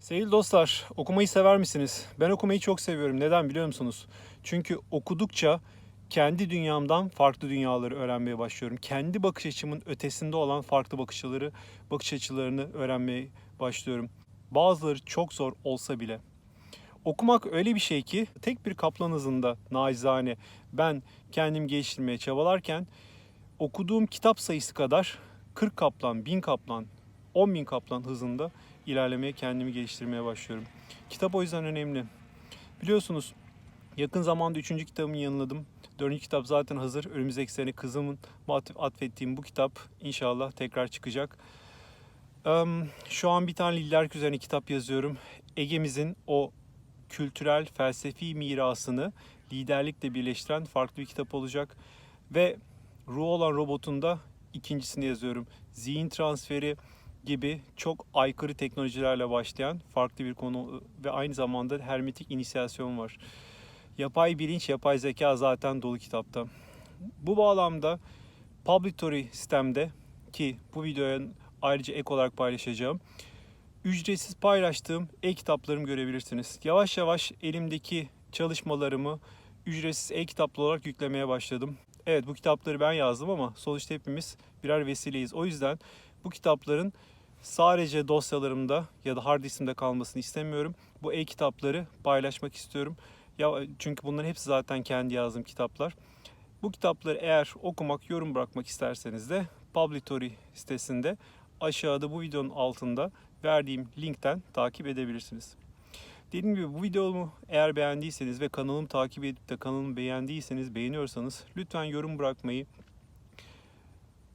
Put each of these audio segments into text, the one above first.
Sevgili dostlar, okumayı sever misiniz? Ben okumayı çok seviyorum. Neden biliyor musunuz? Çünkü okudukça kendi dünyamdan farklı dünyaları öğrenmeye başlıyorum. Kendi bakış açımın ötesinde olan farklı bakış açıları, bakış açılarını öğrenmeye başlıyorum. Bazıları çok zor olsa bile. Okumak öyle bir şey ki tek bir kaplan hızında nacizane ben kendimi geliştirmeye çabalarken okuduğum kitap sayısı kadar 40 kaplan, 1000 kaplan, 10 bin kaplan hızında ilerlemeye, kendimi geliştirmeye başlıyorum. Kitap o yüzden önemli. Biliyorsunuz yakın zamanda 3. kitabımı yayınladım. 4. kitap zaten hazır. Önümüzdeki sene kızımın atf- atfettiğim bu kitap inşallah tekrar çıkacak. Şu an bir tane Lillerk üzerine kitap yazıyorum. Ege'mizin o kültürel, felsefi mirasını liderlikle birleştiren farklı bir kitap olacak. Ve Ruh olan robotun da ikincisini yazıyorum. Zihin transferi gibi çok aykırı teknolojilerle başlayan farklı bir konu ve aynı zamanda hermetik inisiyasyon var. Yapay bilinç, yapay zeka zaten dolu kitapta. Bu bağlamda Publitory sistemde ki bu videoya ayrıca ek olarak paylaşacağım. Ücretsiz paylaştığım e-kitaplarımı görebilirsiniz. Yavaş yavaş elimdeki çalışmalarımı ücretsiz e-kitaplı olarak yüklemeye başladım. Evet bu kitapları ben yazdım ama sonuçta hepimiz birer vesileyiz. O yüzden bu kitapların sadece dosyalarımda ya da hard diskimde kalmasını istemiyorum. Bu e-kitapları paylaşmak istiyorum. Ya çünkü bunların hepsi zaten kendi yazdığım kitaplar. Bu kitapları eğer okumak, yorum bırakmak isterseniz de Publitory sitesinde aşağıda bu videonun altında verdiğim linkten takip edebilirsiniz. Dediğim gibi bu videomu eğer beğendiyseniz ve kanalımı takip edip de kanalımı beğendiyseniz, beğeniyorsanız lütfen yorum bırakmayı,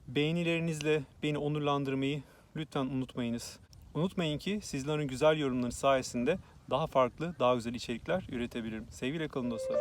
beğenilerinizle beni onurlandırmayı lütfen unutmayınız. Unutmayın ki sizlerin güzel yorumları sayesinde daha farklı, daha güzel içerikler üretebilirim. Sevgiyle kalın dostlar.